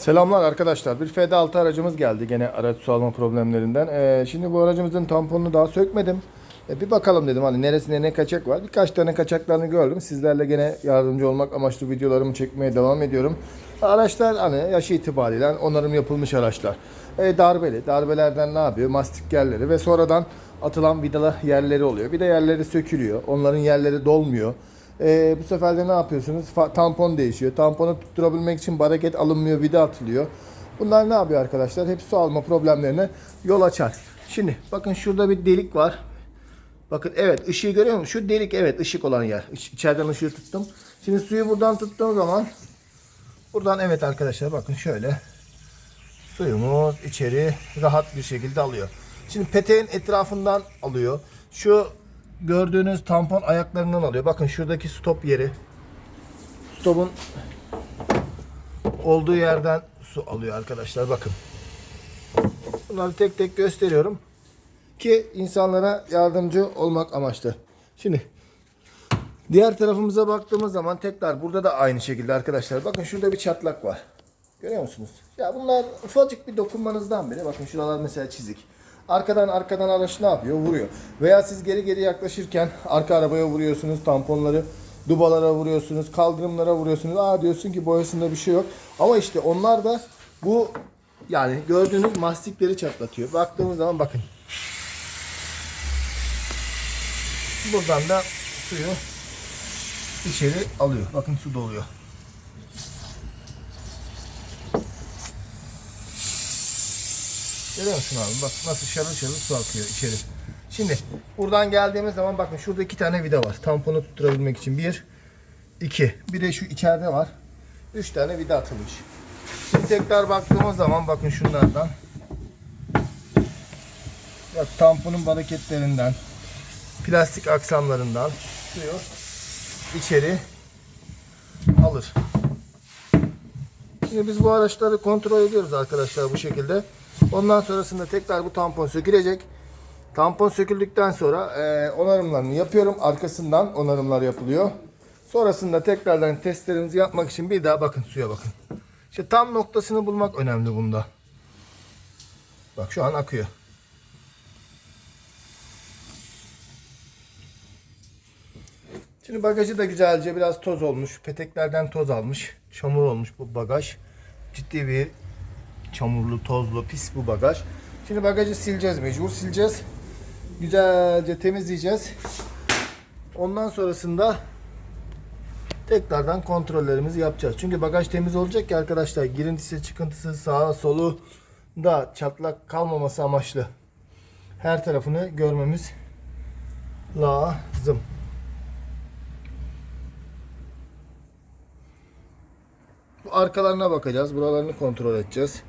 Selamlar arkadaşlar. Bir FD6 aracımız geldi gene araç su alma problemlerinden. Ee, şimdi bu aracımızın tamponunu daha sökmedim. Ee, bir bakalım dedim hani neresinde ne kaçak var. Birkaç tane kaçaklarını gördüm. Sizlerle gene yardımcı olmak amaçlı videolarımı çekmeye devam ediyorum. Araçlar hani yaş itibariyle onarım yapılmış araçlar. Ee, darbeli. Darbelerden ne yapıyor? Mastik yerleri ve sonradan atılan vidalı yerleri oluyor. Bir de yerleri sökülüyor. Onların yerleri dolmuyor. Ee, bu sefer de ne yapıyorsunuz? Fa- tampon değişiyor. Tamponu tutturabilmek için baraket alınmıyor, vida atılıyor. Bunlar ne yapıyor arkadaşlar? Hep su alma problemlerine yol açar. Şimdi bakın şurada bir delik var. Bakın evet ışığı görüyor musun? Şu delik evet ışık olan yer. İç- İçeriden ışığı tuttum. Şimdi suyu buradan tuttuğum zaman buradan evet arkadaşlar bakın şöyle suyumuz içeri rahat bir şekilde alıyor. Şimdi peteğin etrafından alıyor. Şu gördüğünüz tampon ayaklarından alıyor. Bakın şuradaki stop yeri. Stopun olduğu yerden su alıyor arkadaşlar. Bakın. Bunları tek tek gösteriyorum ki insanlara yardımcı olmak amaçlı. Şimdi diğer tarafımıza baktığımız zaman tekrar burada da aynı şekilde arkadaşlar. Bakın şurada bir çatlak var. Görüyor musunuz? Ya bunlar ufacık bir dokunmanızdan bile bakın şuralar mesela çizik. Arkadan arkadan araç ne yapıyor? Vuruyor. Veya siz geri geri yaklaşırken arka arabaya vuruyorsunuz tamponları dubalara vuruyorsunuz, kaldırımlara vuruyorsunuz. Aa diyorsun ki boyasında bir şey yok. Ama işte onlar da bu yani gördüğünüz mastikleri çatlatıyor. Baktığımız zaman bakın. Buradan da suyu içeri alıyor. Bakın su doluyor. Görüyor musun abi? Bak nasıl şarıl şarıl su akıyor içeri. Şimdi buradan geldiğimiz zaman bakın şurada iki tane vida var. Tamponu tutturabilmek için. Bir, iki. Bir de şu içeride var. Üç tane vida atılmış. Şimdi tekrar baktığımız zaman bakın şunlardan. Bak tamponun hareketlerinden, plastik aksamlarından suyu içeri alır. Şimdi biz bu araçları kontrol ediyoruz arkadaşlar bu şekilde. Ondan sonrasında tekrar bu tampon sökülecek. Tampon söküldükten sonra e, onarımlarını yapıyorum. Arkasından onarımlar yapılıyor. Sonrasında tekrardan testlerimizi yapmak için bir daha bakın suya bakın. İşte tam noktasını bulmak önemli bunda. Bak şu an akıyor. Şimdi bagajı da güzelce biraz toz olmuş. Peteklerden toz almış. Çamur olmuş bu bagaj. Ciddi bir çamurlu, tozlu, pis bu bagaj. Şimdi bagajı sileceğiz mecbur sileceğiz. Güzelce temizleyeceğiz. Ondan sonrasında tekrardan kontrollerimizi yapacağız. Çünkü bagaj temiz olacak ki arkadaşlar girintisi, çıkıntısı, sağa solu da çatlak kalmaması amaçlı. Her tarafını görmemiz lazım. Arkalarına bakacağız. Buralarını kontrol edeceğiz.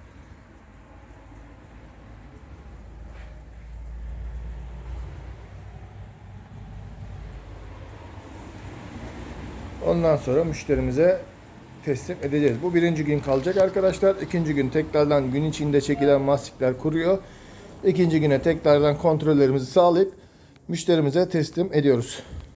Ondan sonra müşterimize teslim edeceğiz. Bu birinci gün kalacak arkadaşlar. İkinci gün tekrardan gün içinde çekilen mastikler kuruyor. İkinci güne tekrardan kontrollerimizi sağlayıp müşterimize teslim ediyoruz.